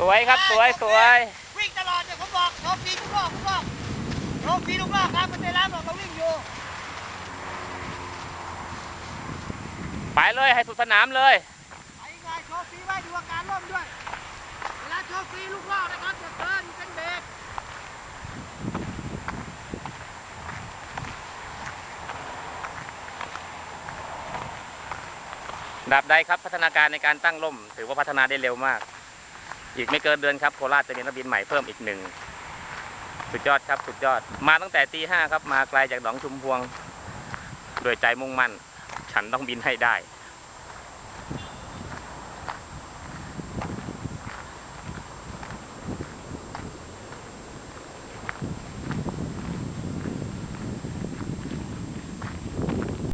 สวยครับสวยสวยวิ่งตลอดเนี่ยผมบอกโชว์ฟรีทุกรอบทุกรอบโชว์ฟรีทุกรอบครับมันได้รับบอกเราวิ่งอยู่ไปเลยให้สุดสนามเลยไปไงโชว์ฟรีไว้ดูอาการร่มด้วยเวลาโชว์ฟรีลูกรอบนะครับอย่าเกินเป็นเบรกดับใดครับพัฒนาการในการตั้งร่ม ถือว่าพัฒนาได้เร็วมาก อีกไม่เกินเดือนครับโคราชจะมีนักบินใหม่เพิ่มอีกหนึ่งสุดยอดครับสุดยอด มาตั้งแต่ตีห้าครับมาไกลจากหนองชุมพวง โดยใจมุ่งมั่น ฉันต้องบินให้ได้